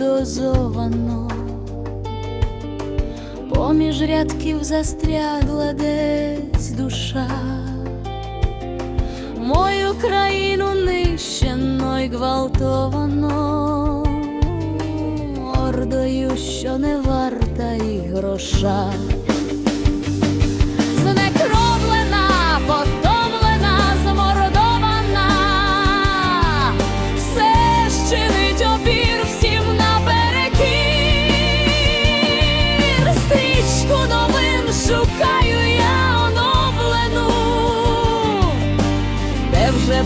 дозовано, поміж рядків застрягла десь душа, мою країну нищено й гвалтовано, ордою, що не варта й гроша.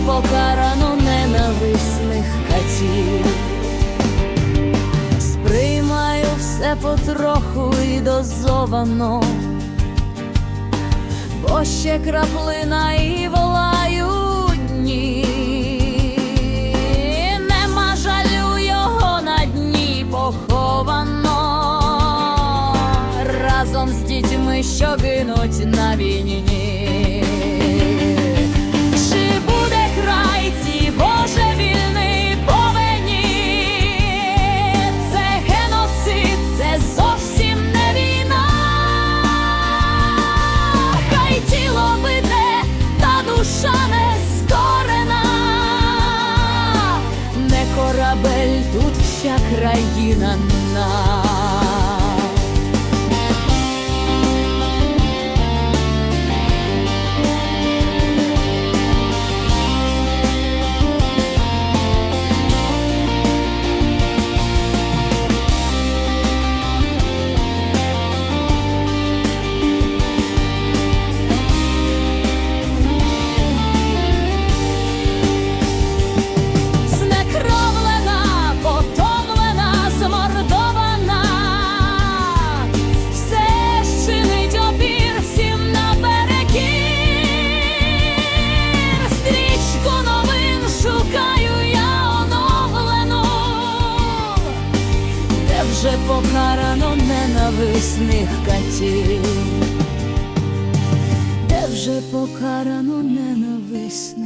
Покарано ненависних катів. Сприймаю все потроху і дозовано бо ще краплина і волають дні. Нема жалю його на дні поховано разом з дітьми, що гинуть на війні. Тут вся країна наша. Покарано ненависних катів, де вже покарано ненависних.